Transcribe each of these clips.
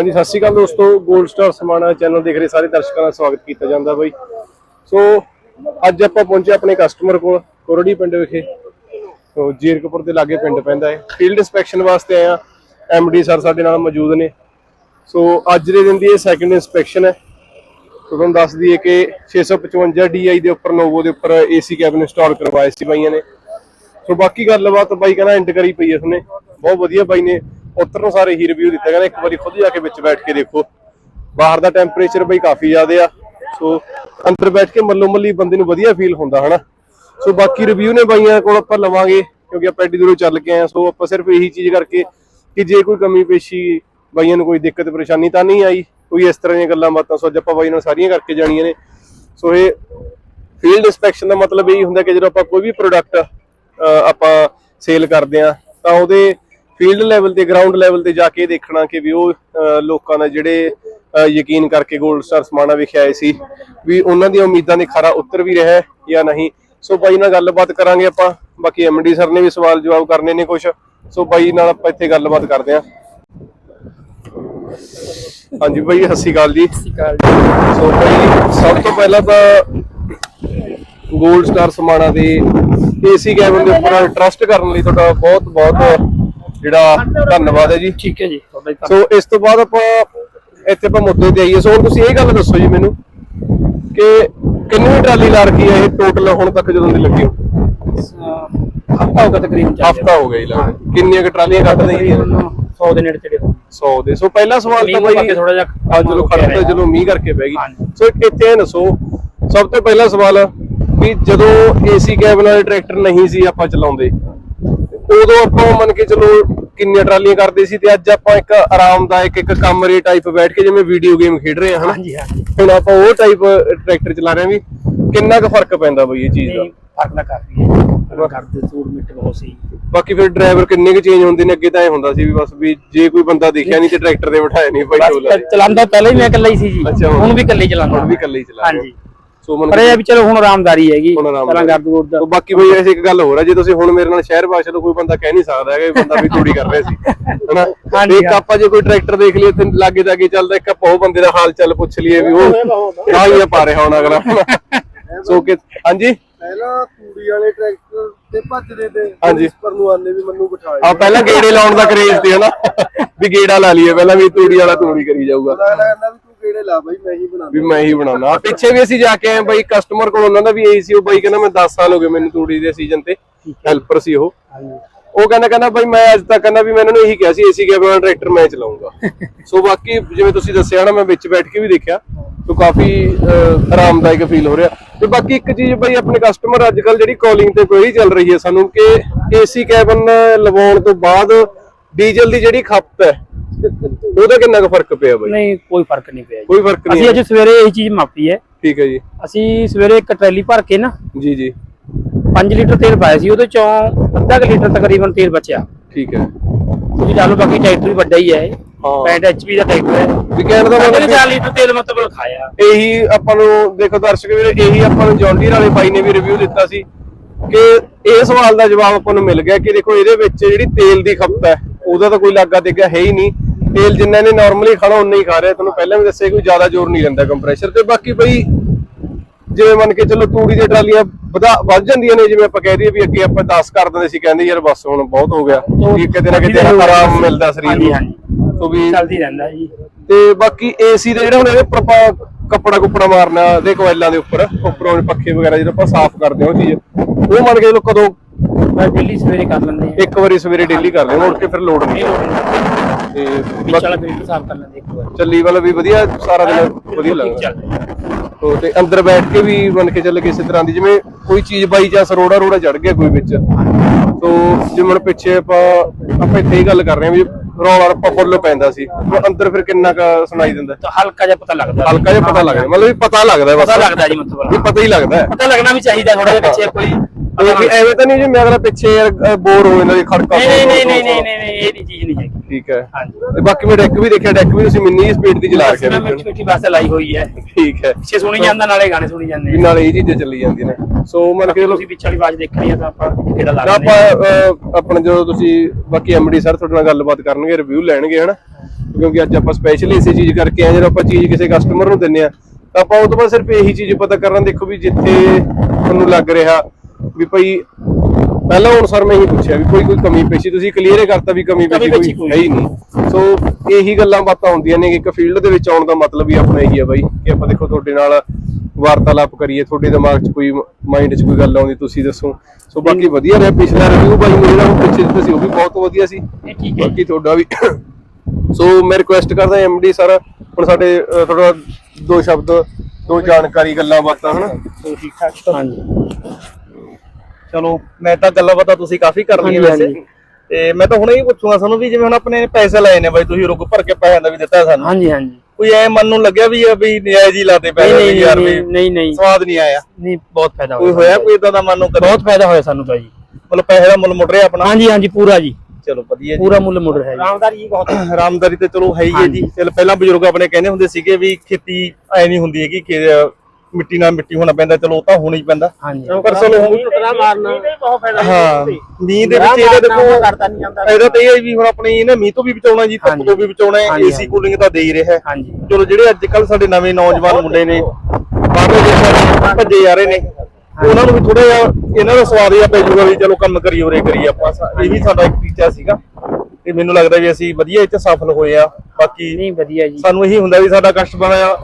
ਹਾਂਜੀ, ਸਤਿ ਸ਼੍ਰੀ ਅਕਾਲ ਦੋਸਤੋ। 골ਡ ਸਟਾਰ ਸਮਾਣਾ ਚੈਨਲ ਦੇਖ ਰਹੇ ਸਾਰੇ ਦਰਸ਼ਕਾਂ ਦਾ ਸਵਾਗਤ ਕੀਤਾ ਜਾਂਦਾ ਬਾਈ। ਸੋ ਅੱਜ ਆਪਾਂ ਪਹੁੰਚੇ ਆਪਣੇ ਕਸਟਮਰ ਕੋਲ, ਕੋਰੜੀ ਪਿੰਡ ਵਿਖੇ। ਸੋ ਜੀਰਕਪੁਰ ਦੇ ਲਾਗੇ ਪਿੰਡ ਪੈਂਦਾ ਹੈ ਫੀਲਡ ਇਨਸਪੈਕਸ਼ਨ ਵਾਸਤੇ ਆਇਆ ਆ। ਐਮਡੀ ਸਰ ਸਾਡੇ ਨਾਲ ਮੌਜੂਦ ਨੇ। ਸੋ ਅੱਜ ਦੇ ਦਿਨ ਦੀ ਇਹ ਸੈਕੰਡ ਇਨਸਪੈਕਸ਼ਨ ਹੈ। ਸੋ ਤੁਹਾਨੂੰ ਦੱਸ ਦਈਏ ਕਿ 655 DI ਦੇ ਉੱਪਰ ਨੋਵੋ ਦੇ ਉੱਪਰ AC ਕੈਬਨ ਇੰਸਟਾਲ ਕਰਵਾਏ ਸੀ ਬਾਈਆਂ ਨੇ। ਸੋ ਬਾਕੀ ਗੱਲਬਾਤ ਬਾਈ ਕਹਿੰਦਾ ਐਂਡ ਕਰੀ ਪਈ ਇਸ ਨੇ ਬਹੁਤ ਵਧੀਆ ਬਾਈ ਨੇ। ਉੱਤਰ ਨੂੰ ਸਾਰੇ ਹੀ ਰਿਵਿਊ ਦਿੱਤਾ, ਕਹਿੰਦਾ ਇੱਕ ਵਾਰੀ ਖੁਦ ਜਾ ਕੇ ਵਿੱਚ ਬੈਠ ਕੇ ਦੇਖੋ। ਬਾਹਰ ਦਾ ਟੈਂਪਰੇਚਰ ਬਈ ਕਾਫੀ ਜ਼ਿਆਦਾ ਆ। ਸੋ ਅੰਦਰ ਬੈਠ ਕੇ ਮੱਲੋ ਮੱਲੀ ਬੰਦੇ ਨੂੰ ਵਧੀਆ ਫੀਲ ਹੁੰਦਾ, ਹਨਾ? ਸੋ ਬਾਕੀ ਰਿਵਿਊ ਨੇ ਬਾਈਆਂ ਕੋਲ ਆਪਾਂ ਲਵਾਂਗੇ, ਕਿਉਂਕਿ ਆਪਾਂ ਐਡੀ ਦੂਰੋਂ ਚੱਲ ਕੇ ਆਏ ਸੋ ਆਪਾਂ ਸਿਰਫ ਇਹੀ ਚੀਜ਼ ਕਰਕੇ ਕਿ ਜੇ ਕੋਈ ਕਮੀ ਪੇਸ਼ੀ ਬਾਈਆਂ ਨੂੰ ਕੋਈ ਦਿੱਕਤ, ਪਰੇਸ਼ਾਨੀ ਤਾਂ ਨਹੀਂ ਆਈ। ਕੋਈ ਇਸ ਤਰ੍ਹਾਂ ਦੀਆਂ ਗੱਲਾਂ ਬਾਤਾਂ ਸੋ ਅੱਜ ਆਪਾਂ ਬਾਈ ਨਾਲ ਸਾਰੀਆਂ ਕਰਕੇ ਜਾਣੀਆਂ ਨੇ। ਸੋ ਇਹ ਫੀਲਡ ਇਨਸਪੈਕਸ਼ਨ ਦਾ ਮਤਲਬ ਇਹ ਹੁੰਦਾ ਕਿ ਜਦੋਂ ਆਪਾਂ ਕੋਈ ਵੀ ਪ੍ਰੋਡਕਟ ਆਪਾਂ ਸੇਲ ਕਰਦੇ ਆ ਤਾਂ ਉਹਦੇ ਫੀਲਡ ਲੈਵਲ ਤੇ ਗਰਾਊਂਡ ਲੈਵਲ ਤੇ ਜਾ ਕੇ ਦੇਖਣਾ ਕਿ ਵੀ ਉਹ ਲੋਕਾਂ ਦਾ ਜਿਹੜੇ ਯਕੀਨ ਕਰਕੇ 골ਡ ਸਟਾਰ ਸਮਾਣਾ ਵਿਖੇ ਆਏ ਸੀ ਵੀ ਉਹਨਾਂ ਦੀਆਂ ਉਮੀਦਾਂ ਦੇ ਖਰਾ ਉੱਤਰ ਵੀ ਰਿਹਾ ਜਾਂ ਨਹੀਂ। ਸੋ ਬਾਈ ਨਾਲ ਗੱਲਬਾਤ ਕਰਾਂਗੇ ਆਪਾਂ। ਬਾਕੀ ਐਮਡੀ ਸਰ ਨੇ ਵੀ ਸਵਾਲ ਜਵਾਬ ਕਰਨੇ ਨੇ ਕੁਝ ਸੋ ਬਾਈ ਨਾਲ ਆਪਾਂ ਇੱਥੇ ਗੱਲਬਾਤ ਕਰਦੇ ਹਾਂ। ਹਾਂਜੀ ਬਾਈ ਸਤਿ ਸ਼੍ਰੀ ਅਕਾਲ ਜੀ। ਸੋ ਭਾਈ ਸਭ ਤੋਂ ਪਹਿਲਾਂ ਤਾਂ 골ਡ ਸਟਾਰ ਸਮਾਣਾ ਦੇ ਏਸੀ ਕੈਬਨ ਦੇ ਉੱਪਰ ਟਰਸਟ ਕਰਨ ਲਈ ਤੁਹਾਡਾ ਬਹੁਤ ਬਹੁਤ ਜਿਹੜਾ ਧੰਨਵਾਦ ਹੈ ਜੀ। ਠੀਕ ਹੈ ਜੀ ਤੁਹਾਡਾ ਸੋ ਇਸ ਤੋਂ ਬਾਅਦ ਆਪਾਂ ਇੱਥੇ ਆਪਾਂ ਮੁੱਦੇ ਤੇ ਆਈਏ। ਸੋ ਹੁਣ ਤੁਸੀਂ ਇਹ ਗੱਲ ਦੱਸੋ ਜੀ ਮੈਨੂੰ ਕਿ ਕਿੰਨੀ ਟਰਾਲੀ ਲਾ ਰੱਖੀ ਹੈ ਇਹ ਟੋਟਲ ਹੁਣ ਤੱਕ ਜਦੋਂ ਦੀ ਲੱਗੀ ਹੋ ਹਫਤਾ ਹੋ ਗਿਆ ਤਕਰੀਬਨ ਹਫਤਾ ਹੋ ਗਿਆ ਜੀ ਲਾ ਕਿੰਨੀਆਂ ਕੁ ਟਰਾਲੀਆਂ ਕੱਢਦੇ ਜੀ? 100 ਦੇ ਨੇੜੇ ਤੇੜੇ ਹੋ 100 ਦੇ। ਸੋ ਪਹਿਲਾ ਸਵਾਲ ਤਾਂ ਬਾਈ ਥੋੜ੍ਹਾ ਜਿਹਾ ਆ ਚਲੋ ਖੜਤਾ। ਚਲੋ ਮੀਂਹ ਕਰਕੇ ਬਹਿ ਗਈ। ਸੋ ਇੱਥੇ ਦੱਸੋ ਸਭ ਤੋਂ ਪਹਿਲਾ ਸਵਾਲ ਵੀ ਜਦੋਂ ਏਸੀ ਕੈਬਨ ਵਾਲੇ ਟਰੈਕਟਰ ਨਹੀਂ ਸੀ ਆਪਾਂ ਚਲਾਉਂਦੇ ਉਦੋਂ ਆਪਾਂ ਮੰਨ ਕੇ ਚਲੋ ਕਿੰਨੀਆਂ ਟਰਾਲੀਆਂ ਕਰਦੇ ਸੀ ਤੇ ਅੱਜ ਆਪਾਂ ਇੱਕ ਆਰਾਮਦਾਇਕ ਇੱਕ ਕਮਰੇ ਟਾਈਪ ਬੈਠ ਕੇ ਜਿਵੇਂ ਵੀਡੀਓ ਗੇਮ ਖੇਡ ਰਹੇ ਹਾਂ ਹਾਂਜੀ ਹਾਂਜੀ। ਹੁਣ ਆਪਾਂ ਉਹ ਟਾਈਪ ਟਰੈਕਟਰ ਚਲਾ ਰਹੇ ਹਾਂ ਵੀ ਕਿੰਨਾ ਕੁ ਫ਼ਰਕ ਪੈਂਦਾ ਬਈ ਇਹ ਚੀਜ਼ ਦਾ? ਫ਼ਰਕ ਨਾ ਕਰ ਰਹੀ ਹੈ ਕਰਦੇ ਸੂਟ ਮਿੱਟ ਬਹੁਤ ਸੀ। ਬਾਕੀ ਫਿਰ ਡਰਾਈਵਰ ਕਿੰਨੇ ਕੁ ਚੇਂਜ ਹੁੰਦੇ ਨੇ ਅੱਗੇ ਤਾਂ ਇਹ ਹੁੰਦਾ ਸੀ ਵੀ ਬਸ ਵੀ ਜੇ ਕੋਈ ਬੰਦਾ ਦੇਖਿਆ ਨਹੀਂ ਤੇ ਟਰੈਕਟਰ ਤੇ ਬਿਠਾਇਆ ਨਹੀਂ ਭਾਈ ਬਸ ਚਲਾਉਂਦਾ ਪਹਿਲਾਂ ਹੀ ਮੈਂ ਇਕੱਲਾ ਹੀ ਸੀ ਜੀ ਹੁਣ- ਵੀ ਇਕੱਲੇ ਚਲਾਉਂਦਾ। ਹੁਣ ਵੀ ਇਕੱਲੇ ਹੀ ਚਲਾ ਹੋ। ਹਾਂਜੀ। ਪਰ ਇਹ ਆ ਵੀ ਚਲੋ ਹੁਣ ਆਰਾਮਦਾਰੀ ਹੈਗੀ ਹੁਣ ਪਹਿਲਾਂ ਗਰਦ ਗੁਰਦ ਤੋ ਬਾਕੀ ਬਈ ਐਸੀ ਇੱਕ ਗੱਲ ਹੋਰ ਹੈ ਜੇ ਤੁਸੀਂ ਹੁਣ ਮੇਰੇ ਨਾਲ ਸ਼ਹਿਰ ਭਾਸ਼ਾ ਤੋਂ ਕੋਈ ਬੰਦਾ ਕਹਿ ਨਹੀਂ ਸਕਦਾ ਹੈਗਾ ਵੀ ਬੰਦਾ ਵੀ ਤੂੜੀ ਕਰ ਰਿਹਾ ਸੀ। ਹਨਾ? ਹਾਂਜੀ, ਇੱਕ ਆਪਾਂ ਜੇ ਕੋਈ ਟਰੈਕਟਰ ਦੇਖ ਲਈਏ ਤੇ ਲਾਗੇ ਲਾਗੇ ਚੱਲਦਾ ਇੱਕ ਆਪਾਂ ਉਹ ਬੰਦੇ ਦਾ ਹਾਲ ਚਾਲ ਪੁੱਛ ਲਈਏ ਵੀ ਉਹ ਨਾ ਹੀ ਪਾ ਰਿਹਾ ਹੁਣ ਅਗਲਾ। ਸੋ ਕਿ ਹਾਂਜੀ? ਪਹਿਲਾਂ ਤੂੜੀ ਵਾਲੇ ਟਰੈਕਟਰ ਤੇ ਭੱਜਦੇ ਤੇ ਹਾਂਜੀ। ਪਰ ਨੂੰ ਆਨੇ ਵੀ ਮੈਨੂੰ ਬਿਠਾਏ ਆ ਪਹਿਲਾਂ ਗੇੜੇ ਲਾਉਣ ਦਾ ਕਰੇਜ ਤੇ ਹਨਾ? ਵੀ ਗੇੜਾ ਲਾ ਲਈਏ ਪਹਿਲਾਂ ਵੀ ਤੂੜੀ ਵਾਲਾ ਤੂੜੀ ਕਰੀ ਜਾਊਗਾ। ਅਗਲਾ ਕਹਿੰਦਾ ਵੀ ਤੂੰ ਕਿਹੜੇ ਲਾ ਬਾਈ ਮੈਂ ਹੀ ਬਣਾ ਵੀ ਮੈਂ ਹੀ ਬਣਾਉਣਾ ਪਿੱਛੇ ਵੀ ਅਸੀਂ ਜਾ ਕੇ ਆਏ ਬਾਈ ਕਸਟਮਰ ਕੋਲ ਉਹਨਾਂ ਦਾ ਵੀ ਇਹੀ ਸੀ ਉਹ ਬਾਈ ਕਹਿੰਦਾ ਮੈਂ 10 ਸਾਲ ਹੋ ਗਏ ਮੈਨੂੰ ਤੂੜੀ ਦੇ ਸੀਜ਼ਨ ਤੇ। ਹੈਲਪਰ ਸੀ ਉਹ। ਉਹ ਕਹਿੰਦਾ ਕਹਿੰਦਾ ਬਾਈ ਮੈਂ ਅੱਜ ਤੱਕ ਕਹਿੰਦਾ ਵੀ ਮੈਂ ਇਹਨਾਂ ਨੂੰ ਇਹੀ ਕਿਹਾ ਸੀ ਏਸੀ ਕੈਬਨ ਵਾਲਾ ਟਰੈਕਟਰ ਮੈਂ ਚਲਾਉਂਗਾ ਸੋ ਬਾਕੀ ਜਿਵੇਂ ਤੁਸੀਂ ਦੱਸਿਆ ਨਾ ਮੈਂ ਵਿੱਚ ਬੈਠ ਕੇ ਵੀ ਦੇਖਿਆ। ਸੋ ਕਾਫੀ ਅਹ, ਆਰਾਮਦਾਇਕ ਫੀਲ ਹੋ ਰਿਹਾ। ਤੇ ਬਾਕੀ ਇੱਕ ਚੀਜ਼ ਬਾਈ ਆਪਣੇ ਕਸਟਮਰ ਅੱਜ ਕੱਲ ਜਿਹੜੀ ਕਾਲਿੰਗ ਤੇ ਕੋਈ ਚੱਲ ਰਹੀ ਹੈ ਸਾਨੂੰ ਕਿ ਏਸੀ ਕੈਬਨ ਲਵਾਉਣ ਤੋਂ ਬਾਅਦ ਡੀਜ਼ਲ ਦੀ ਜਿਹੜੀ ਖਪਤ ਹੈ ਉਹਦਾ ਕਿੰਨਾ ਕੁ ਫ਼ਰਕ ਪਿਆ ਬਾਈ? ਨਹੀਂ ਕੋਈ ਫ਼ਰਕ ਨਹੀਂ ਪਿਆ ਜੀ। ਕੋਈ ਫ਼ਰਕ ਨਹੀਂ ਅਸੀਂ ਅੱਜ ਸਵੇਰੇ ਇਹ ਚੀਜ਼ ਮਾਪੀ ਹੈ। ਠੀਕ ਹੈ ਜੀ। ਅਸੀਂ ਸਵੇਰੇ ਇੱਕ ਟਰੈਲੀ ਭਰ ਕੇ ਨਾ ਜੀ ਜੀ। 5 ਲੀਟਰ ਤੇਲ ਪਾਇਆ ਸੀ ਉਹਦੇ ਚੋਂ ਅੱਧਾ ਕੁ ਲੀਟਰ ਤਕਰੀਬਨ ਤੇਲ ਬਚਿਆ। ਠੀਕ ਹੈ। ਤੁਸੀਂ ਲਾ ਲਓ ਬਾਕੀ ਟਰੈਕਟਰ ਵੀ ਵੱਡਾ ਹੀ ਹੈ। ਇਹ। 65 HP ਦਾ ਟਰੈਕਟਰ ਹੈ। ਵੀ ਕਹਿਣ ਦਾ ਮਤਲਬ ਚਾਰ ਲੀਟਰ ਤੇਲ ਮਤਲਬ ਖਾਇਆ। ਇਹੀ ਆਪਾਂ ਨੂੰ ਦੇਖੋ ਦਰਸ਼ਕ ਵੀਰ ਇਹੀ ਆਪਾਂ ਨੂੰ ਜੌਂਡੀਅਰ ਵਾਲੇ ਬਾਈ ਨੇ ਵੀ ਰਿਵਿਊ ਦਿੱਤਾ ਸੀ ਕਿ ਇਹ ਸਵਾਲ ਦਾ ਜਵਾਬ ਆਪਾਂ ਨੂੰ ਮਿਲ ਗਿਆ ਕਿ ਦੇਖੋ ਇਹਦੇ ਵਿੱਚ ਜਿਹੜੀ ਤੇਲ ਦੀ ਖਪਤ ਹੈ ਉਹਦਾ ਤਾਂ ਕੋਈ ਲਾਗਾ ਦੇਗਾ ਹੈ ਹੀ ਨਹੀਂ। ਤੇਲ ਜਿੰਨਾ ਇਹਨੇ ਨਾਰਮਲੀ ਖਾਣਾ ਉਨਾ ਹੀ ਖਾ ਰਿਹਾ। ਤੁਹਾਨੂੰ ਪਹਿਲਾਂ ਵੀ ਦੱਸਿਆ ਕੋਈ ਜ਼ਿਆਦਾ ਜ਼ੋਰ ਨਹੀਂ ਲੈਂਦਾ ਕੰਪਰੈਸ਼ਰ ਤੇ। ਬਾਕੀ ਬਈ ਜਿਵੇਂ ਮੰਨ ਕੇ ਚੱਲੋ ਤੂੜੀ ਦੀਆਂ ਟਰਾਲੀਆਂ ਵਧਾ ਵੱਧ ਜਾਂਦੀਆਂ ਨੇ ਜਿਵੇਂ ਆਪਾਂ ਕਹਿ ਦਈਏ ਵੀ ਅੱਗੇ ਆਪਾਂ 10 ਕਰ ਦਿੰਦੇ ਸੀ ਕਹਿੰਦੇ ਯਾਰ ਬਸ ਹੁਣ ਬਹੁਤ ਹੋ ਗਿਆ। ਵੀ ਕਿਤੇ ਨਾ ਕਿਤੇ ਆਰਾਮ ਮਿਲਦਾ ਸਰੀਰ ਨੂੰ। ਸੋ ਵੀ ਚੱਲਦੀ ਰਹਿੰਦਾ ਜੀ। ਤੇ ਬਾਕੀ ਏਸੀ ਦੇ ਜਿਹੜਾ ਹੁਣ ਇਹਦੇ ਉੱਪਰ ਆਪਾਂ ਕੱਪੜਾ ਕੁੱਪੜਾ ਮਾਰਨਾ ਦੇ ਕੋਇਲਾਂ ਦੇ ਉੱਪਰ ਉੱਪਰੋਂ ਪੱਖੇ ਵਗੈਰਾ ਜਦੋਂ ਆਪਾਂ ਸਾਫ਼ ਕਰਦੇ ਹਾਂ ਉਹ ਚੀਜ਼ ਉਹ ਮੰਨ ਕੇ ਚਲੋ ਕਦੋਂ? ਮੈਂ ਡੇਲੀ ਸਵੇਰੇ ਕਰ ਲੈਂਦੇ ਆ ਇੱਕ ਵਾਰੀ ਸਵੇਰੇ ਡੇਲੀ ਕਰਦੇ ਹਾਂ ਮੁੜ ਕੇ ਫਿਰ ਲੋਡ ਨਹੀਂ। ਲੋੜ ਨਹੀਂ ਤੇ ਵਿੱਚ ਵਾਲਾ ਬਿਲਕੁਲ ਸਾਫ਼ ਕਰ ਲੈਂਦੇ ਇੱਕ ਵਾਰ। ਚੱਲੀ ਵਾਲਾ ਵੀ ਵਧੀਆ ਸਾਰਾ ਦਿਨ ਵਧੀਆ ਲੱਗਦਾ। ਚੱਲਦਾ ਤੋ ਤੇ ਅੰਦਰ ਬੈਠ ਕੇ ਵੀ ਮੰਨ ਕੇ ਚੱਲ ਕਿਸੇ ਤਰ੍ਹਾਂ ਦੀ ਜਿਵੇਂ ਕੋਈ ਚੀਜ਼ ਬਾਈ ਜਾਂ ਰੋੜਾ ਰੋੜਾ ਚੜ ਗਿਆ ਕੋਈ ਵਿੱਚ। ਤੋ ਜਿਵੇਂ ਹੁਣ ਪਿੱਛੇ ਆਪਾਂ ਆਪਾਂ ਇੱਥੇ ਹੀ ਗੱਲ ਕਰ ਰਹੇ ਹਾਂ ਵੀ ਰੌਲਾ ਰੱਪਾ ਫੁੱਲ ਪੈਂਦਾ ਸੀ। ਉਹ ਅੰਦਰ ਫਿਰ ਕਿੰਨਾ ਕੁ ਸੁਣਾਈ ਦਿੰਦਾ? ਤਾਂ ਹਲਕਾ ਜਿਹਾ ਪਤਾ ਲੱਗਦਾ। ਹਲਕਾ ਜਿਹਾ ਪਤਾ ਲੱਗਦਾ। ਮਤਲਬ ਵੀ ਪਤਾ ਲੱਗਦਾ ਬਸ। ਪਤਾ ਲੱਗਦਾ ਜੀ ਮਤਲਬ। ਵੀ ਪਤਾ ਹੀ ਲੱਗਦਾ ਪਤਾ ਲੱਗਣਾ ਵੀ ਚਾਹੀਦਾ ਥੋੜਾ ਜਿਹਾ ਪਿੱਛੇ ਕੋਈ ਕਿਉਂਕਿ ਐਵੇਂ ਤਾਂ ਨਹੀਂ ਜੀ ਮੈਂ ਅਗਲਾ ਪਿੱਛੇ ਯਾਰ ਬੋਰ ਹੋ ਜਾਂਦਾ ਜੀ ਖੜਕਾ ਨਹੀਂ ਨਹੀਂ ਨਹੀਂ ਨਹੀਂ ਨਹੀਂ ਨਹੀਂ ਇਹ ਨਹੀਂ ਚੀਜ਼ ਨਹੀਂ ਹੈਗੀ। ਠੀਕ ਹੈ। ਹਾਂਜੀ। ਤੇ ਬਾਕੀ ਮੈਂ ਡੈਕ ਵੀ ਦੇਖਿਆ ਡੈਕ ਵੀ ਤੁਸੀਂ ਮਿੰਨੀ ਸਪੀਡ ਦੀ ਚਲਾ ਰੱਖਿਆ ਮੈਂ ਵਿੱਚ ਮਿੱਠੀ ਮਿੱਠੀ ਬਾਤ ਲਾਈ ਹੋਈ ਹੈ। ਠੀਕ ਹੈ। ਪਿੱਛੇ ਸੁਣੀ ਜਾਂਦਾ ਨਾਲੇ ਗਾਣੇ ਸੁਣੀ ਜਾਂਦੇ ਵੀ ਨਾਲੇ ਇਹ ਚੀਜ਼ਾਂ ਚੱਲੀ ਜਾਂਦੀਆਂ ਨੇ। ਸੋ ਮੰਨ ਕੇ ਚਲੋ ਤੁਸੀਂ ਪਿੱਛੇ ਵਾਲੀ ਆਵਾਜ਼ ਦੇਖਣੀ ਆ ਤਾਂ ਆਪਾਂ ਕਿਹੜਾ ਲਾ ਤਾਂ ਲੈਂਦੇ ਆਪਾਂ ਅਹ, ਆਪਣਾ ਜਦੋਂ ਤੁਸੀਂ ਬਾਕੀ ਐਮਡੀ ਸਰ ਤੁਹਾਡੇ ਨਾਲ ਗੱਲਬਾਤ ਕਰਨਗੇ ਰਿਵਿਊ ਲੈਣਗੇ ਹਨਾ? ਕਿਉਂਕਿ ਅੱਜ ਆਪਾਂ ਸਪੈਸ਼ਲੀ ਇਸੇ ਚੀਜ਼ ਕਰਕੇ ਆਏ ਜਦੋਂ ਆਪਾਂ ਚੀਜ਼ ਕਿਸੇ ਕਸਟਮਰ ਨੂੰ ਦਿੰਨੇ ਆ ਤਾਂ ਆਪਾਂ ਉਹ ਤੋਂ ਬਾਅਦ ਸਿਰਫ ਇਹੀ ਚੀਜ਼ ਪਤਾ ਕਰਨਾ ਦੇਖੋ ਵੀ ਜਿੱਥੇ ਤੁਹਾਨੂੰ ਲੱਗ ਰਿਹਾ ਵੀ ਭਾਈ ਪਹਿਲਾਂ ਹੁਣ ਸਰ ਮੈਂ ਇਹੀ ਪੁੱਛਿਆ ਵੀ ਕੋਈ ਕੋਈ ਕਮੀ ਪੇਸ਼ੀ ਤੁਸੀਂ ਕਲੀਅਰ ਕਰਤਾ ਵੀ ਕਮੀ ਪੇਸ਼ੀ ਕੋਈ ਹੈ ਹੀ ਨਹੀਂ। ਸੋ ਇਹੀ ਗੱਲਾਂ ਬਾਤਾਂ ਹੁੰਦੀਆਂ ਨੇ ਕਿ ਇੱਕ ਫੀਲਡ ਦੇ ਵਿੱਚ ਆਉਣ ਦਾ ਮਤਲਬ ਹੀ ਆਪਣਾ ਇਹੀ ਹੈ ਬਾਈ ਕਿ ਆਪਾਂ ਦੇਖੋ ਤੁਹਾਡੇ ਨਾਲ ਵਾਰਤਾਲਾਪ ਕਰੀਏ ਤੁਹਾਡੇ ਦਿਮਾਗ 'ਚ ਕੋਈ ਮਾਈਂਡ 'ਚ ਕੋਈ ਗੱਲ ਆਉਂਦੀ ਤੁਸੀਂ ਦੱਸੋ। ਸੋ ਬਾਕੀ ਵਧੀਆ ਰਿਹਾ ਪਿਛਲਾ ਰਿਵਿਊ ਬਾਈ ਮੇਰਾ ਹੁਣ ਪਿੱਛੇ ਦਿੱਤੇ ਸੀ ਉਹ ਵੀ ਬਹੁਤ ਵਧੀਆ ਸੀ। ਹੈ। ਬਾਕੀ ਤੁਹਾਡਾ ਵੀ ਸੋ ਮੈਂ ਰਿਕੁਐਸਟ ਕਰਦਾ ਐਮਡੀ ਸਰ ਹੁਣ ਸਾਡੇ ਥੋੜਾ ਦੋ ਸ਼ਬਦ ਦੋ ਜਾਣਕਾਰੀ ਗੱਲਾਂ ਬਾਤਾਂ ਹਨਾ? ਸੋ ਠੀਕ ਠਾਕ ਹਾਂਜੀ। ਚਲੋ ਮੈਂ ਤਾਂ ਗੱਲਾਂ ਬਾਤਾਂ ਤੁਸੀਂ ਕਾਫੀ ਕਰ ਲਈਆਂ ਹਾਂਜੀ, ਵੈਸੇ। ਤੇ ਮੈਂ ਤਾਂ ਹੁਣੇ ਹੀ ਪੁੱਛੂਗਾ ਸਾਨੂੰ ਵੀ ਜਿਵੇਂ ਹੁਣ ਆਪਣੇ ਪੈਸੇ ਲਏ ਨੇ ਬਾਈ ਤੁਸੀਂ ਰੁਕ ਭਰ ਕੇ ਪੈਸਿਆਂ ਦਾ ਵੀ ਦਿੱਤਾ ਸਾਨੂੰ। ਹਾਂਜੀ ਹਾਂਜੀ। ਕੋਈ ਐ ਮਨ ਨੂੰ ਲੱਗਿਆ ਵੀ ਇਹ ਵੀ ਨਜਾਇਜ਼ ਹੀ ਲਾਤੇ ਨਹੀਂ ਪੈਸੇ ਨਹੀਂ ਵੀ ਯਾਰ ਵੀ ਨਹੀਂ ਨਹੀਂ ਨਹੀਂ। ਸਵਾਦ ਨਹੀਂ ਆਇਆ। ਨਹੀਂ ਬਹੁਤ ਫਾਇਦਾ ਕੋਈ ਹੋਇਆ ਹੋਇਆ ਕੋਈ ਇਦਾਂ ਦਾ ਮਨ ਨੂੰ ਕਦੇ? ਬਹੁਤ ਫਾਇਦਾ ਹੋਇਆ ਸਾਨੂੰ ਤਾਂ ਜੀ। ਮਤਲਬ ਪੈਸੇ ਦਾ ਮੁੱਲ ਮੁੜ ਰਿਹਾ ਆਪਣਾ? ਹਾਂਜੀ ਹਾਂਜੀ ਪੂਰਾ ਜੀ। ਚਲੋ ਵਧੀਆ ਜੀ। ਪੂਰਾ ਮੁੱਲ ਮੁੜ ਰਿਹਾ ਜੀ। ਆਰਾਮਦਾਰੀ ਜੀ ਬਹੁਤ ਆਰਾਮਦਾਰੀ ਤੇ ਚਲੋ ਹੈ ਹੀ ਹੈ ਜੀ। ਚਲ ਪਹਿਲਾਂ ਬਜ਼ੁਰਗ ਆਪਣੇ ਕਹਿੰਦੇ ਹੁੰਦੇ ਸੀਗੇ ਵੀ ਖੇਤੀ ਐ ਨਹੀਂ ਹੁੰਦੀ ਹੈਗੀ ਕਿ ਮਿੱਟੀ ਨਾਲ ਮਿੱਟੀ ਹੋਣਾ ਪੈਂਦਾ ਚਲੋ ਉਹ ਤਾਂ ਹੋਣਾ ਹੀ ਪੈਂਦਾ। ਹਾਂਜੀ। ਪਰ ਚਲੋ ਹੁਣ ਟੁਕੜਾ ਮਾਰਨਾ। ਬਹੁਤ ਫਾਇਦਾ ਹਾਂ ਮੀਂਹ ਦੇ ਵਿੱਚ ਇਹਦੇ ਦੇਖੋ ਕਰਦਾ ਨਹੀਂ ਜਾਂਦਾ। ਇਹਦਾ ਤਾਂ ਇਹ ਵੀ ਹੁਣ ਆਪਣੀ ਇਹਨੇ ਮੀਂਹ ਤੋਂ ਵੀ ਬਚਾਉਣਾ ਜੀ ਧੁੱਪ। ਤੋਂ ਵੀ ਬਚਾਉਣਾ ਏਸੀ ਕੂਲਿੰਗ ਤਾਂ ਦੇ ਹੀ ਰਿਹਾ ਹੈ। ਹਾਂਜੀ। ਚਲੋ ਜਿਹੜੇ ਅੱਜ ਕੱਲ ਸਾਡੇ ਨਵੇਂ ਨੌਜਵਾਨ ਮੁੰਡੇ ਨੇ ਬਾਹਰਲੇ ਦੇਸ਼ਾਂ ਨੂੰ ਭੱਜੇ ਜਾ ਰਹੇ ਨੇ। ਉਹਨਾਂ ਨੂੰ ਵੀ ਥੋੜਾ ਜਿਹਾ ਇਹਨਾਂ ਦਾ ਸਵਾਦ ਜਿਹਾ ਪੈ ਜਾਊਗਾ ਵੀ ਚਲੋ ਕੰਮ ਕਰੀ ਉਰੇ ਕਰੀ ਆਪਾਂ ਇਹ ਵੀ ਸਾਡਾ ਇੱਕ ਟੀਚਾ ਸੀਗਾ। ਤੇ ਮੈਨੂੰ ਲੱਗਦਾ ਵੀ ਅਸੀਂ ਵਧੀਆ ਚ ਸਫਲ ਹੋਏ ਆ ਬਾਕੀ ਨਹੀਂ ਵਧੀਆ ਜੀ। ਸਾਨੂੰ ਇਹੀ ਹੁੰਦਾ ਵੀ ਸਾਡਾ ਕਸਟਮਰ ਆ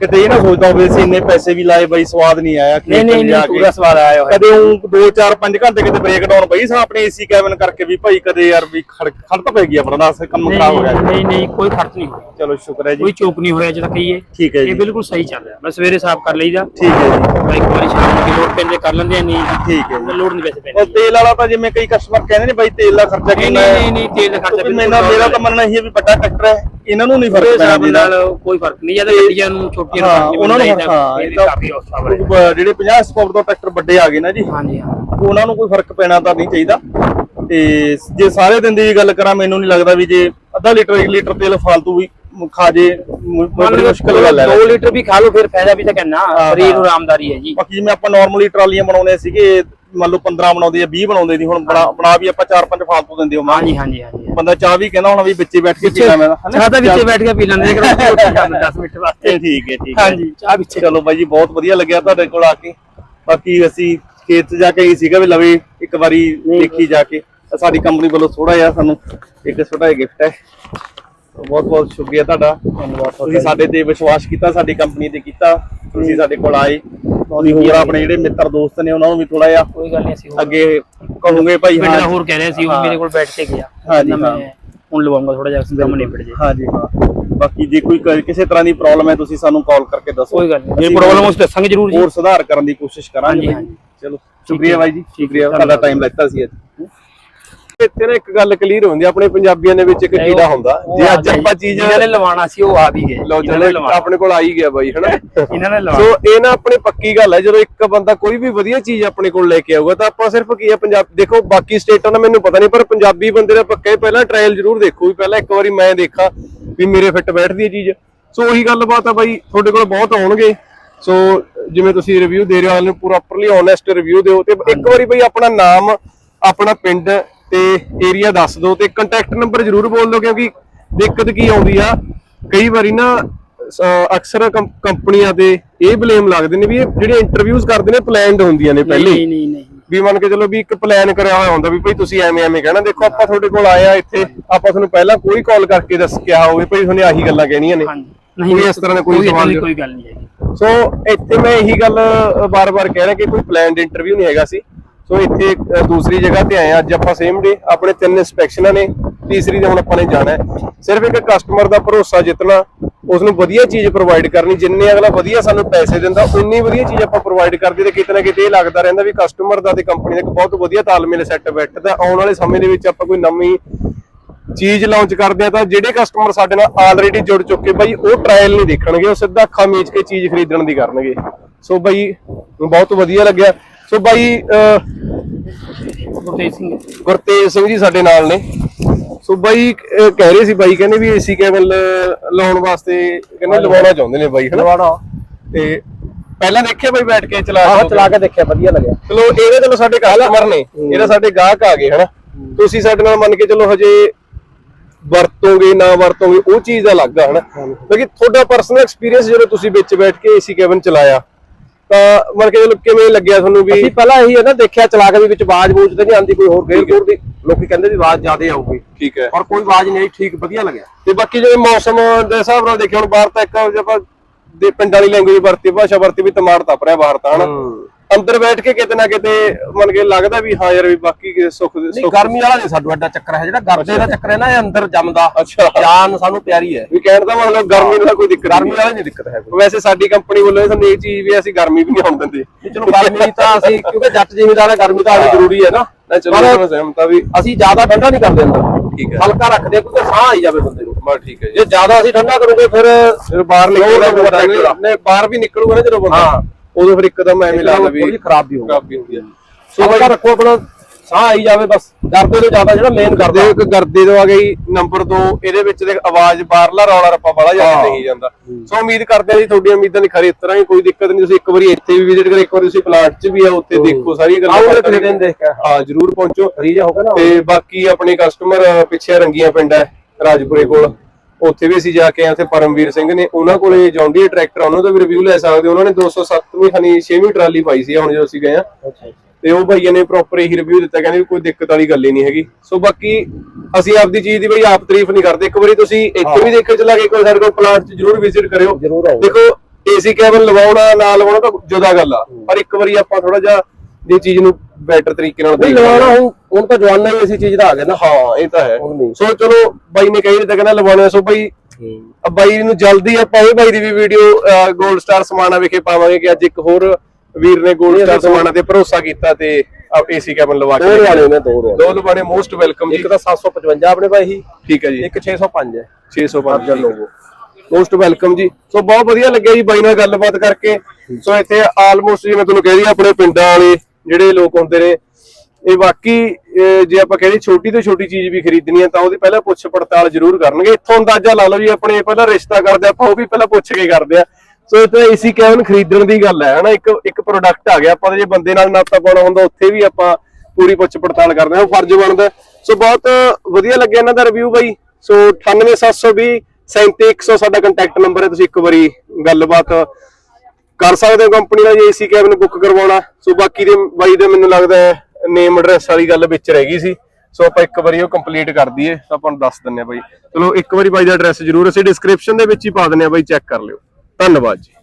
ਕਿਤੇ ਇਹ ਨਾ ਸੋਚਦਾ ਹੋਵੇ ਅਸੀਂ ਇੰਨੇ ਪੈਸੇ ਵੀ ਲਾਏ ਬਈ ਸਵਾਦ ਨਹੀਂ ਆਇਆ ਨਹੀਂ ਨਹੀਂ ਨਹੀਂ। ਪੂਰਾ ਸਵਾਦ ਆਇਆ ਹੋਇਆ। ਕਦੇ ਉਹ 2 4 5 ਘੰਟੇ ਕਿਤੇ ਬ੍ਰੇਕ ਡਾਊਨ ਪਈ ਸਾ ਆਪਣੇ ਏਸੀ ਕੈਬਨ ਕਰਕੇ ਵੀ ਭਾਈ ਕਦੇ ਯਾਰ ਵੀ ਖੜ ਖੜਤ ਪੈ ਗਈ ਆਪਣਾ ਦੱਸ ਕੰਮ ਖਰਾਬ ਹੋ ਗਿਆ। ਨਹੀਂ ਨਹੀਂ ਕੋਈ ਖਰਚ ਨਹੀਂ ਹੋਇਆ। ਚਲੋ ਸ਼ੁਕਰ ਹੈ ਜੀ। ਕੋਈ ਚੋਕ ਨਹੀਂ ਹੋਇਆ ਜਦ ਕਹੀਏ। ਠੀਕ ਹੈ ਇਹ ਜੀ ਬਿਲਕੁਲ ਸਹੀ ਚੱਲ ਰਿਹਾ। ਬਸ ਸਵੇਰੇ ਸਾਫ਼ ਕਰ ਲਈਦਾ। ਠੀਕ ਹੈ ਜੀ। ਬਾਈ ਇੱਕ ਵਾਰੀ ਸ਼ਾਮ ਨੂੰ ਲੋਡ ਪੈਂਦੇ ਕਰ ਲੈਂਦੇ ਆ ਨਹੀਂ ਠੀਕ ਹੈ ਜੀ। ਲੋਡ ਨਹੀਂ ਵੈਸੇ ਉਹ ਪੈਂਦੀ ਤੇਲ ਵਾਲਾ ਤਾਂ ਜਿਵੇਂ ਕਈ ਕਸਟਮਰ ਕਹਿੰਦੇ ਨੇ ਬਾਈ ਤੇਲ ਦਾ ਖਰਚਾ ਕਿੰਨਾ ਨਹੀਂ ਹੈ। ਨਹੀਂ ਨਹੀਂ ਤੇਲ ਦਾ ਖਰਚਾ ਮੇਰਾ ਤਾਂ ਮੰਨਣਾ ਇਹ ਹੈ ਵੀ ਵੱਡਾ ਟਰੈਕਟਰ ਹੈ। ਇਹਨਾਂ ਨੂੰ ਨਹੀਂ ਫ਼ਰਕ ਨਾਲ ਕੋਈ ਫ਼ਰਕ ਨਹੀਂ ਜ਼ਿਆਦਾ ਗੱਡੀਆਂ ਨੂੰ ਛੋਟੀਆਂ ਹਾਂ ਨੂੰ ਉਹਨਾਂ ਨੂੰ ਚਾਹੀਦਾ, ਹਾਂ ਇਹ ਇਹ ਵੀ ਤਾਂ ਕਾਫੀ ਔਖਾ ਬਣੇ ਬ- ਜਿਹੜੇ 50 ਸਪੋਰਟ ਤੋਂ ਟਰੈਕਟਰ ਵੱਡੇ ਆ ਗਏ ਨਾ ਜੀ ਹਾਂਜੀ ਹਾਂ। ਉਹਨਾਂ ਨੂੰ ਕੋਈ ਫ਼ਰਕ ਪੈਣਾ ਤਾਂ ਨਹੀਂ ਚਾਹੀਦਾ। ਤੇ ਜੇ ਸਾਰੇ ਦਿਨ ਦੀ ਗੱਲ ਕਰਾਂ ਮੈਨੂੰ ਨਹੀਂ ਲੱਗਦਾ ਵੀ ਜੇ ਅੱਧਾ ਲੀਟਰ 1 ਲੀਟਰ ਤੇਲ ਫालतू ਵੀ ਖਾ ਜੇ ਬੜੀ ਮੁਸ਼ਕਲ ਗੱਲ ਹੈ 2 ਲੀਟਰ ਵੀ ਖਾ ਲਓ ਫਿਰ ਫਾਇਦਾ ਵੀ ਤਾਂ ਕਹਿੰਨਾ ਹਾਂ, ਸਰੀਰ ਨੂੰ। ਆਰਾਮਦਾਰੀ ਹੈ ਜੀ। ਬਾਕੀ ਜਿਵੇਂ ਆਪਾਂ ਨਾਰਮਲੀ ਟਰਾਲੀਆਂ ਬਣਾਉਂਦੇ ਸੀਗੇ ਮੰਨ ਲਓ 15 ਬਣਾਉਂਦੇ ਆ 20 ਬਣਾਉਂਦੇ ਸੀ ਹੁਣ ਬਣਾ ਬਣਾ ਵੀ ਆਪਾਂ 4-5 ਫालतू ਦਿੰਦੇ ਹਾਂ ਹਾਂਜੀ ਹਾਂਜੀ ਹਾਂਜੀ। ਬੰਦਾ ਚਾਹ ਵੀ ਕਹਿੰਦਾ ਹੁਣ ਵੀ ਵਿੱਚੇ ਬੈਠ ਕੇ ਪੀਣਾ ਮੈਂ ਚਾਹ ਤਾਂ ਵਿੱਚੇ ਬੈਠ ਕੇ ਪੀ ਲੈਂਦੇ ਨੇ ਕਿ ਰੋਟੀ ਖਾਣ 10 ਮਿੰਟ ਵਾਸਤੇ। ਠੀਕ ਹੈ ਠੀਕ ਹੈ। ਹਾਂਜੀ ਚਾਹ ਵਿੱਚੇ ਚਲੋ ਬਾਈ ਜੀ ਬਹੁਤ ਵਧੀਆ ਲੱਗਿਆ ਤੁਹਾਡੇ ਕੋਲ ਆ ਕੇ। ਬਾਕੀ ਅਸੀਂ ਖੇਤ 'ਚ ਜਾ ਕੇ ਹੀ ਸੀਗਾ ਵੀ ਲਵੇ ਇੱਕ ਵਾਰੀ ਦੇਖੀ ਜਾ ਕੇ। ਸਾਡੀ ਕੰਪਨੀ ਵੱਲੋਂ ਥੋੜਾ ਜਿਹਾ ਸਾਨੂੰ ਇੱਕ ਛੋਟਾ ਜਿਹਾ ਗਿਫਟ ਹੈ। ਬਹੁਤ ਬਹੁਤ ਸ਼ੁਕਰੀਆ ਤੁਹਾਡਾ। ਤੁਸੀਂ ਸਾਡੇ ਤੇ ਵਿਸ਼ਵਾਸ ਕੀਤਾ ਸਾਡੀ ਕੰਪਨੀ ਤੇ ਕੀਤਾ ਤੁਸੀਂ ਸਾਡੇ ਕੋਲ ਆਏ। ਤੁਸੀਂ ਹੋਰ ਆਪਣੇ ਜਿਹੜੇ ਮਿੱਤਰ ਦੋਸਤ ਨੇ ਉਹਨਾਂ ਨੂੰ ਵੀ ਥੋੜਾ ਜਿਹਾ ਕੋਈ ਗੱਲ ਨਹੀਂ ਅਸੀਂ ਅੱਗੇ ਕਹੋਗੇ ਭਾਈ ਹਾਂ। ਹੋਰ ਕਹਿ ਰਿਹਾ ਸੀ ਉਹ। ਮੇਰੇ ਕੋਲ ਬੈਠ ਕੇ ਗਿਆ। ਹਾਂਜੀ, ਹਾਂ। ਮੈਂ ਹੁਣ ਲਵਾਉਂਗਾ ਥੋੜਾ ਜਿਹਾ ਕੰਮ ਨਿਬੜ ਜੇ ਹਾਂਜੀ ਹਾਂ। ਬਾਕੀ ਜੇ ਕੋਈ ਕਿਸੇ ਤਰ੍ਹਾਂ ਦੀ ਪ੍ਰੋਬਲਮ ਹੈ ਤੁਸੀਂ ਸਾਨੂੰ ਕਾਲ ਕਰਕੇ ਦੱਸੋ। ਕੋਈ ਗੱਲ ਨਹੀਂ ਜੇ ਪ੍ਰੋਬਲਮ ਉਸ ਦੱਸਾਂਗੇ ਜ਼ਰੂਰ ਜੀ। ਹੋਰ ਸੁਧਾਰ ਕਰਨ ਦੀ ਕੋਸ਼ਿਸ਼ ਕਰਾਂਗੇ। ਚਲੋ ਸ਼ੁਕਰੀਆ ਬਾਈ ਜੀ ਸ਼ੁਕਰੀਆ। ਤੁਹਾਡਾ। ਟਾਈਮ ਲੱਗਾ ਸੀ ਅੱਜ। ਇੱਥੇ ਨਾ ਇੱਕ ਗੱਲ ਕਲੀਅਰ ਹੁੰਦੀ ਆਪਣੇ ਪੰਜਾਬੀਆਂ ਦੇ ਵਿੱਚ ਇੱਕ ਕੀੜਾ ਹੁੰਦਾ। ਜੇ ਅੱਜ ਆਪਾਂ ਚੀਜ਼ ਜਿਹਨਾਂ ਨੇ ਲਵਾਉਣਾ ਸੀ ਉਹ ਆ ਵੀ ਗਏ। ਨੇ ਚਲੋ। ਆਪਣੇ ਕੋਲ ਆ ਹੀ ਗਿਆ ਬਾਈ ਹਨਾ? ਇਹਨਾਂ ਨੇ ਸੋ ਲਵਾਉਣਾ। ਇਹ ਨਾ ਆਪਣੀ ਪੱਕੀ ਗੱਲ ਹੈ ਜਦੋਂ ਇੱਕ ਬੰਦਾ ਕੋਈ ਵੀ ਵਧੀਆ ਚੀਜ਼ ਆਪਣੇ ਕੋਲ ਲੈ ਕੇ ਆਊਗਾ ਤਾਂ ਆਪਾਂ ਸਿਰਫ ਕੀ ਆ ਪੰਜਾਬ ਦੇਖੋ ਬਾਕੀ ਸਟੇਟਾਂ ਦਾ ਮੈਨੂੰ ਪਤਾ ਨਹੀਂ ਪਰ ਪੰਜਾਬੀ ਬੰਦੇ ਦਾ ਪੱਕਾ ਹੀ ਪਹਿਲਾਂ ਟ੍ਰਾਇਲ ਜ਼ਰੂਰ ਦੇਖੋ ਵੀ ਪਹਿਲਾਂ ਇੱਕ ਵਾਰੀ ਮੈਂ ਦੇਖਾਂ ਵੀ ਮੇਰੇ ਫਿੱਟ ਬੈਠਦੀ ਹੈ ਚੀਜ਼। ਸੋ ਉਹੀ ਗੱਲਬਾਤ ਆ ਬਾਈ ਤੁਹਾਡੇ ਕੋਲ ਬਹੁਤ ਆਉਣਗੇ। ਸੋ ਜਿਵੇਂ ਤੁਸੀਂ ਰਿਵਿਊ ਦੇ ਰਹੇ ਹੋ ਨੂੰ ਪ੍ਰੋਪਰਲੀ ਓਨੈਸਟ ਰਿਵਿਊ ਦਿਓ ਤੇ ਇੱਕ ਵਾਰੀ ਬਾਈ ਆਪਣਾ ਨਾਮ ਆਪਣਾ ਪਿੰਡ ਤੇ ਏਰੀਆ ਦੱਸ ਦਿਓ ਤੇ ਕੰਟੈਕਟ ਨੰਬਰ ਜ਼ਰੂਰ ਬੋਲ ਦਿਓ ਕਿਉਂਕਿ ਦਿੱਕਤ ਕੀ ਆਉਂਦੀ ਆ। ਕਈ ਵਾਰੀ ਨਾ ਅਕਸਰ ਕੰਪ- ਕੰਪਨੀਆਂ ਤੇ ਇਹ ਬਲੇਮ ਲੱਗਦੇ ਨੇ ਵੀ ਇਹ ਜਿਹੜੇ ਇੰਟਰਵਿਊਜ਼ ਕਰਦੇ ਨੇ ਪਲਾਨਡ ਹੁੰਦੀਆਂ ਨੇ ਪਹਿਲੇ। ਨਹੀਂ ਨਹੀਂ ਨਹੀਂ। ਵੀ ਮੰਨ ਕੇ ਚਲੋ ਵੀ ਇੱਕ ਪਲਾਨ ਕਰਿਆ ਹੋਇਆ ਹੁੰਦਾ ਵੀ ਭਾਈ ਤੁਸੀਂ ਐਵੇਂ ਐਵੇਂ ਕਹਿਣਾ। ਦੇਖੋ ਆਪਾਂ ਤੁਹਾਡੇ ਕੋਲ ਆਏ ਆ ਇੱਥੇ ਆਪਾਂ ਤੁਹਾਨੂੰ ਪਹਿਲਾਂ ਕੋਈ ਕਾਲ ਕਰਕੇ ਦੱਸ ਕਿਹਾ ਹੋਵੇ ਭਾਈ ਤੁਹਾਨੂੰ ਆਹੀ ਗੱਲਾਂ ਕਹਿਣੀਆਂ ਨੇ। ਕੋਈ ਇਸ ਤਰ੍ਹਾਂ ਦਾ ਸਵਾਲ ਨਹੀਂ। ਕੋਈ ਗੱਲ ਨਹੀਂ ਹੈਗੀ। ਸੋ ਇੱਥੇ ਮੈਂ ਇਹੀ ਗੱਲ ਬਾਰ-ਬਾਰ ਕਹਿ ਰਿਹਾ ਕਿ ਕੋਈ ਪਲਾਨਡ ਇੰਟਰਵਿਊ ਨਹੀਂ ਹੈਗਾ ਸੀ। ਸੋ ਇੱਥੇ ਦੂਸਰੀ ਜਗ੍ਹਾ ਤੇ ਆਏ ਅੱਜ ਆਪਾਂ ਸੇਮ ਡੇ ਆਪਣੇ ਤਿੰਨ ਇਨਸਪੈਕਸ਼ਨਾਂ ਨੇ। ਤੀਸਰੀ ਤੇ ਹੁਣ ਆਪਾਂ ਨੇ ਜਾਣਾ ਸਿਰਫ ਇੱਕ ਕਸਟਮਰ ਦਾ ਭਰੋਸਾ ਜਿੱਤਣਾ ਉਸ ਨੂੰ ਵਧੀਆ ਚੀਜ਼ ਪ੍ਰੋਵਾਈਡ ਕਰਨੀ, ਜਿੰਨੇ ਅਗਲਾ ਵਧੀਆ ਸਾਨੂੰ ਪੈਸੇ ਦਿੰਦਾ, ਉਨੀ ਵਧੀਆ ਚੀਜ਼ ਆਪਾਂ ਪ੍ਰੋਵਾਈਡ ਕਰਦੇ ਤੇ ਕਿਤੇ ਨਾ ਕਿਤੇ ਇਹ ਲੱਗਦਾ ਰਹਿੰਦਾ ਵੀ ਕਸਟਮਰ ਦਾ ਤੇ ਕੰਪਨੀ ਦਾ ਇੱਕ ਬਹੁਤ ਵਧੀਆ ਤਾਲਮੇਲ ਸੈੱਟ ਬੈਠਦਾ ਆਉਣ ਵਾਲੇ ਸਮੇਂ ਦੇ ਵਿੱਚ ਆਪਾਂ ਕੋਈ ਨਵੀਂ ਚੀਜ਼ ਲਾਂਚ ਕਰਦੇ ਆ ਤਾਂ ਜਿਹੜੇ ਕਸਟਮਰ ਸਾਡੇ ਨਾਲ ਆਲਰੇਡੀ ਜੁੜ ਚੁੱਕੇ, ਬਾਈ ਉਹ ਟ੍ਰਾਇਲ ਨਹੀਂ ਦੇਖਣਗੇ, ਉਹ ਸਿੱਧਾ ਅੱਖਾਂ ਮੀਚ ਕੇ ਚੀਜ਼ ਖਰੀਦਣ ਦੀ ਕਰਨਗੇ। ਸੋ ਬਾਈ, ਬਹੁਤ ਵਧੀਆ ਲੱਗਿਆ। ਸੋ ਬਾਈ ਗੁਰਤੇਜ ਸਿੰਘ। ਗੁਰਤੇਜ ਸਿੰਘ ਜੀ ਸਾਡੇ ਨਾਲ ਨੇ। ਸੋ ਬਾਈ ਕਹਿ ਰਹੇ ਸੀ ਬਾਈ ਕਹਿੰਦੇ ਵੀ ਏਸੀ ਕੇਬਲ ਲਾਉਣ ਵਾਸਤੇ ਕਹਿੰਦੇ ਲਵਾਉਣਾ ਚਾਹੁੰਦੇ ਨੇ ਬਾਈ ਹਨਾ? ਤੇ ਪਹਿਲਾਂ ਦੇਖਿਆ ਬਾਈ ਬੈਠ ਕੇ ਚਲਾ ਆਹ ਕੇ? ਚਲਾ ਕੇ ਦੇਖਿਆ ਵਧੀਆ ਲੱਗਿਆ। ਚਲੋ ਇਹਦੇ ਚਲੋ ਸਾਡੇ ਕਸਟਮਰ ਨੇ ਇਹਦਾ ਸਾਡੇ ਗਾਹਕ ਆ ਗਏ ਹਨਾ? ਤੁਸੀਂ ਸਾਡੇ ਨਾਲ ਮੰਨ ਕੇ ਚਲੋ ਹਜੇ ਵਰਤੋਗੇ ਨਾ ਵਰਤੋਗੇ ਉਹ ਚੀਜ਼ ਅਲੱਗ ਆ ਹਨਾ? ਕਿਉਂਕਿ ਤੁਹਾਡਾ ਪਰਸਨਲ ਐਕਸਪੀਰੀਅੰਸ ਜਦੋਂ ਤੁਸੀਂ ਵਿੱਚ ਬੈਠ ਕੇ ਏਸੀ ਕੈਬਨ ਚਲਾਇਆ ਤਾਂ ਮਤਲਬ ਕਿ ਚਲੋ ਕਿਵੇਂ ਲੱਗਿਆ ਤੁਹਾਨੂੰ ਵੀ? ਅਸੀਂ ਪਹਿਲਾਂ ਇਹੀ ਹੈ ਨਾ ਦੇਖਿਆ ਚਲਾ ਕੇ ਵੀ ਵਿੱਚ ਆਵਾਜ਼ ਬੂਝ ਤੇ ਨਹੀਂ ਆਉਂਦੀ ਕੋਈ ਹੋਰ ਗੇਰ ਗੂਰ ਦੀ। ਲੋਕੀ ਕਹਿੰਦੇ ਵੀ ਆਵਾਜ਼ ਜ਼ਿਆਦਾ ਆਊਗੀ। ਠੀਕ ਹੈ। ਔਰ ਕੋਈ ਆਵਾਜ਼ ਨਹੀਂ ਠੀਕ ਵਧੀਆ ਲੱਗਿਆ। ਤੇ ਬਾਕੀ ਜਿਵੇਂ ਮੌਸਮ ਦੇ ਹਿਸਾਬ ਨਾਲ ਦੇਖਿਆ ਹੁਣ ਬਾਹਰ ਤਾਂ ਇੱਕ ਜੇ ਆਪਾਂ ਦੇ ਪਿੰਡਾਂ ਵਾਲੀ ਲੈਂਗੁਏਜ ਵਰਤੀ ਭਾਸ਼ਾ ਵਰਤੀ ਵੀ ਤਮਾੜ ਤਪ ਰਿਹਾ ਬਾਹਰ ਤਾਂ ਹਨਾ? ਅੰਦਰ ਬੈਠ ਕੇ ਕਿਤੇ ਨਾ ਕਿਤੇ ਮਨ ਕੇ ਲੱਗਦਾ ਵੀ ਹਾਂ ਯਾਰ ਵੀ ਬਾਕੀ ਕਿਸੇ ਸੁੱਖ ਨਹੀਂ ਸੁੱਖ ਗਰਮੀ ਵਾਲਾ ਨਹੀਂ ਸਾਡੂ ਐਡਾ ਚੱਕਰ ਹੈ ਜਿਹੜਾ ਗਰਦੇ ਦਾ ਚੱਕਰ ਹੈ ਨਾ ਇਹ ਅੰਦਰ ਜੰਮਦਾ। ਅੱਛਾ। ਜਾਨ ਸਾਨੂੰ ਪਿਆਰੀ ਹੈ। ਵੀ ਕਹਿਣ ਦਾ ਮਤਲਬ ਗਰਮੀ ਨਾਲ ਕੋਈ ਦਿੱਕਤ ਗਰਮੀ ਨਹੀਂ। ਵਾਲਾ ਨਹੀਂ ਦਿੱਕਤ ਹੈ ਕੋਈ। ਵੈਸੇ ਸਾਡੀ ਕੰਪਨੀ ਵੱਲੋਂ ਸਾਨੂੰ ਇਹ ਚੀਜ਼ ਵੀ ਅਸੀਂ ਗਰਮੀ ਵੀ ਨਹੀਂ ਆਉਣ ਦਿੰਦੇ। ਨਹੀਂ ਚਲੋ ਗਰਮੀ ਤਾਂ ਅਸੀਂ ਕਿਉਂਕਿ ਜੱਟ ਜ਼ਿਮੀਦਾਰ ਹੈ ਗਰਮੀ ਤਾਂ ਆਣੀ ਜ਼ਰੂਰੀ ਹੈ ਨਾ। ਨਾ ਚਲੋ ਪਰ ਮੈਂ ਸਹਿਮਤ ਆ ਵੀ। ਅਸੀਂ ਜ਼ਿਆਦਾ ਠੰਡਾ ਨਹੀਂ ਕਰਦੇ ਅੰਦਰ। ਠੀਕ ਹੈ। ਹਲਕਾ ਰੱਖਦੇ ਹਾਂ ਕਿਉਂਕਿ ਸਾਹ ਆਈ ਜਾਵੇ ਬੰਦੇ ਨੂੰ। ਬਸ ਠੀਕ ਹੈ ਜੀ। ਜੇ ਜ਼ਿਆਦਾ ਅਸੀਂ ਠੰਡਾ ਕਰੋਗੇ ਫਿਰ ਫਿਰ ਬਾਹਰ ਬੰਦਾ। ਨਹੀਂ। ਨਹੀਂ, ਬਾਹਰ ਵੀ ਨਿਕਲੂਗਾ ਨਾ ਜਦੋਂ ਬੰਦਾ। ਹਾਂ। ਉਦੋਂ ਫਿਰ ਇੱਕਦਮ ਐਵੇਂ ਲੱਗਦਾ ਵੀ ਥੋੜੀ ਖਰਾਬ ਵੀ ਖਰਾਬ ਵੀ ਹੁੰਦੀ ਹੈ ਸੋ ਹਲਕਾ ਰੱਖੋ ਆਪਣਾ ਸਾਹ ਆਈ ਜਾਵੇ ਬਸ। ਗਰਦੇ ਤੋਂ ਜ਼ਿਆਦਾ ਜਿਹੜਾ ਮੇਨ ਕਰਦੇ ਕਰਦਾ ਇੱਕ ਗਰਦੇ ਤੋਂ ਆ ਗਈ ਨੰਬਰ 2 ਇਹਦੇ ਵਿੱਚ ਦੇ ਆਵਾਜ਼ ਬਾਹਰਲਾ ਰੌਲਾ ਰੱਪਾ ਬੜਾ ਜ਼ਿਆਦਾ। ਨਹੀਂ ਜਾਂਦਾ। ਸੋ ਉਮੀਦ ਕਰਦੇ ਹਾਂ ਜੀ ਤੁਹਾਡੀਆਂ ਉਮੀਦਾਂ ਦੀ ਖਰੀ ਤਰ੍ਹਾਂ ਹੀ ਕੋਈ ਦਿੱਕਤ ਨਹੀਂ ਤੁਸੀਂ ਇੱਕ ਵਾਰੀ ਇੱਥੇ ਵੀ ਵਿਜ਼ਿਟ ਕਰੋ ਇੱਕ ਵਾਰੀ ਤੁਸੀਂ ਪਲਾਂਟ 'ਚ ਵੀ ਆਓ ਉੱਥੇ ਦੇਖੋ ਸਾਰੀਆਂ ਗੱਲਾਂ ਦਿਨ ਦੇਖ ਕੇ। ਹਾਂ ਜਰੂਰ ਪਹੁੰਚੋ। ਫਰੀ ਜਾ ਹੋਗਾ ਨਾ। ਤੇ ਬਾਕੀ ਆਪਣੇ ਕਸਟਮਰ ਪਿੱਛੇ ਰੰਗੀਆਂ ਪਿੰਡ ਹੈ ਰਾਜਪੁਰੇ ਕੋਲ। ਉੱਥੇ ਵੀ ਅਸੀਂ ਜਾ ਕੇ ਆਏ ਉੱਥੇ ਪਰਮਵੀਰ ਸਿੰਘ ਨੇ ਉਹਨਾਂ ਕੋਲੇ ਜੌਂਡੀ ਟਰੈਕਟਰ ਉਹਨਾਂ ਤੋਂ ਵੀ ਰਿਵਿਊ ਲੈ ਸਕਦੇ। ਉਹਨਾਂ ਨੇ 207ਵੀਂ ਖਨੀ 6ਵੀਂ ਟਰਾਲੀ ਪਾਈ ਸੀ ਹੁਣ ਜਦੋਂ ਅਸੀਂ ਗਏ ਆ ਤੇ ਉਹ ਭਾਈਆਂ ਨੇ ਪ੍ਰੋਪਰ ਹੀ ਰਿਵਿਊ ਦਿੱਤਾ ਕਹਿੰਦੇ ਵੀ ਕੋਈ ਦਿੱਕਤ ਵਾਲੀ ਗੱਲ ਹੀ ਨਹੀਂ ਹੈਗੀ। ਸੋ ਬਾਕੀ ਅਸੀਂ ਆਪਦੀ ਚੀਜ਼ ਦੀ ਬਈ ਆਪ ਤਾਰੀਫ ਨਹੀਂ ਕਰਦੇ। ਇੱਕ ਵਾਰੀ ਤੁਸੀਂ ਇੱਥੇ ਵੀ ਦੇਖਣ ਚਲਾ ਕੇ ਕੋਈ ਸਾਡੇ ਕੋਲ ਪਲਾਂਟ 'ਚ ਜਰੂਰ ਵਿਜ਼ਿਟ ਕਰਿਓ। ਦੇਖੋ ਏਸੀ ਕੈਬਨ ਲਵਾਉਣਾ ਨਾ ਲਵਾਉਣਾ ਤਾਂ ਜੁਦਾ ਗੱਲ ਆ। ਪਰ ਇੱਕ ਵਾਰੀ ਆਪਾਂ ਥੋੜਾ ਜਿਹਾ ਜੇ ਚੀਜ਼ ਨੂੰ ਬੈਟਰ ਤਰੀਕੇ ਨਾਲ ਦੇਖ ਲਵਾਉਣਾ ਹੁਣ ਹੁਣ ਤਾਂ ਜਵਾਨਾ ਹੀ ਇਸੇ ਚੀਜ਼ ਦਾ ਆ ਗਿਆ ਨਾ। ਹਾਂ ਇਹ ਤਾਂ ਹੈ। ਸੋ ਚਲੋ ਬਾਈ ਨੇ ਕਹੀ ਦਿੱਤਾ ਕਹਿੰਦਾ ਲਵਾਉਣਾ ਸੋ ਬਾਈ ਬਾਈ ਨੂੰ ਜਲਦੀ ਆਪਾਂ ਇਹ ਬਾਈ ਦੀ ਵੀ ਵੀਡੀਓ 골ਡ ਸਟਾਰ ਸਮਾਣਾ ਵਿਖੇ ਪਾਵਾਂਗੇ ਕਿ ਅੱਜ ਇੱਕ ਹੋਰ ਵੀਰ ਨੇ 골ਡ ਸਟਾਰ ਸਮਾਣਾ ਤੇ ਭਰੋਸਾ ਕੀਤਾ ਤੇ ਏਸੀ ਕੈਬਨ ਲਵਾ ਕੇ ਦੋ। ਲਵਾਣੇ ਨੇ ਦੋ ਲਵਾਣੇ ਦੋ ਲਵਾਣੇ ਮੋਸਟ ਵੈਲਕਮ ਜੀ। ਇੱਕ ਤਾਂ 755 ਆਪਣੇ ਭਾਈ ਹੀ ਠੀਕ ਹੈ ਜੀ। ਇੱਕ 605 ਹੈ। 605 ਲੋਗੋ। ਮੋਸਟ ਵੈਲਕਮ ਜੀ। ਸੋ ਬਹੁਤ ਵਧੀਆ ਲੱਗਿਆ ਜੀ ਬਾਈ ਨਾਲ ਗੱਲਬਾਤ ਕਰਕੇ। ਸੋ ਇੱਥੇ ਆਲਮੋਸਟ ਜਿਵੇਂ ਤੁਹਾਨੂੰ ਕਹਿ ਰਹੀ ਆਪਣੇ ਪਿੰਡਾਂ ਵਾਲੇ ਜਿਹੜੇ ਲੋਕ ਹੁੰਦੇ ਨੇ, ਇਹ ਬਾਕੀ ਜੇ ਆਪਾਂ ਕਹਿੰਦੇ ਛੋਟੀ ਤੋਂ ਛੋਟੀ ਚੀਜ਼ ਵੀ ਖਰੀਦਣੀ ਹੈ ਤਾਂ ਉਹਦੀ ਪਹਿਲਾਂ ਪੁੱਛ ਪੜਤਾਲ ਜ਼ਰੂਰ ਕਰਨਗੇ। ਇੱਥੋਂ ਅੰਦਾਜ਼ਾ ਲਾ ਲਓ ਜੀ ਆਪਣੇ ਪਹਿਲਾਂ ਰਿਸ਼ਤਾ ਕਰਦੇ ਆਪਾਂ ਉਹ ਵੀ ਪਹਿਲਾਂ ਪੁੱਛ ਕੇ ਕਰਦੇ ਆ। ਸੋ ਇਹ ਤਾਂ ਏਸੀ ਕੈਬਨ ਖਰੀਦਣ ਦੀ ਗੱਲ ਹੈ, ਹਨਾ? ਇੱਕ ਇੱਕ ਪ੍ਰੋਡਕਟ ਆ ਗਿਆ, ਆਪਾਂ ਜੇ ਬੰਦੇ ਨਾਲ ਨਾਤਾ ਪਾਉਣਾ ਹੁੰਦਾ, ਉੱਥੇ ਵੀ ਆਪਾਂ ਪੂਰੀ ਪੁੱਛ ਪੜਤਾਲ ਕਰਦੇ ਆ, ਉਹ ਫਰਜ਼ ਬਣਦਾ। ਸੋ ਬਹੁਤ ਵਧੀਆ ਲੱਗਿਆ ਇਹਨਾਂ ਦਾ ਰਿਵਿਊ ਬਾਈ। ਸੋ 98720 37100 ਸਾਡਾ ਕੰਟੈਕਟ ਨੰਬਰ ਹੈ, ਤੁਸੀਂ ਇੱਕ ਵਾਰੀ ਗੱਲਬਾਤ ਕਰ ਸਕਦੇ ਹੋ ਕੰਪਨੀ ਦਾ ਜੇ ਏਸੀ ਕੈਬਨ ਬੁੱਕ ਕਰਵਾਉਣਾ। ਸੋ ਬਾਕੀ ਦੇ ਬਾਈ ਦੇ ਮੈਨੂੰ ਲੱਗਦਾ ਹੈ ਨੇਮ ਐਡਰੈਸ ਵਾਲੀ ਗੱਲ ਵਿੱਚ ਰਹਿ ਗਈ ਸੀ। ਸੋ ਆਪਾਂ ਇੱਕ ਵਾਰੀ ਉਹ ਕੰਪਲੀਟ ਕਰ ਦਈਏ, ਤਾਂ ਆਪਾਂ ਨੂੰ ਦੱਸ ਦਿੰਨੇ ਆ ਬਾਈ। ਚਲੋ, ਇੱਕ ਵਾਰੀ ਬਾਈ ਦਾ ਐਡਰੈਸ ਜ਼ਰੂਰ ਅਸੀਂ ਡਿਸਕ੍ਰਿਪਸ਼ਨ ਦੇ ਵਿੱਚ ਹੀ ਪਾ ਦਿੰਨੇ ਆ ਬਾਈ ਚੈੱਕ ਕਰ ਲਿਓ। ਧੰਨਵਾਦ ਜੀ।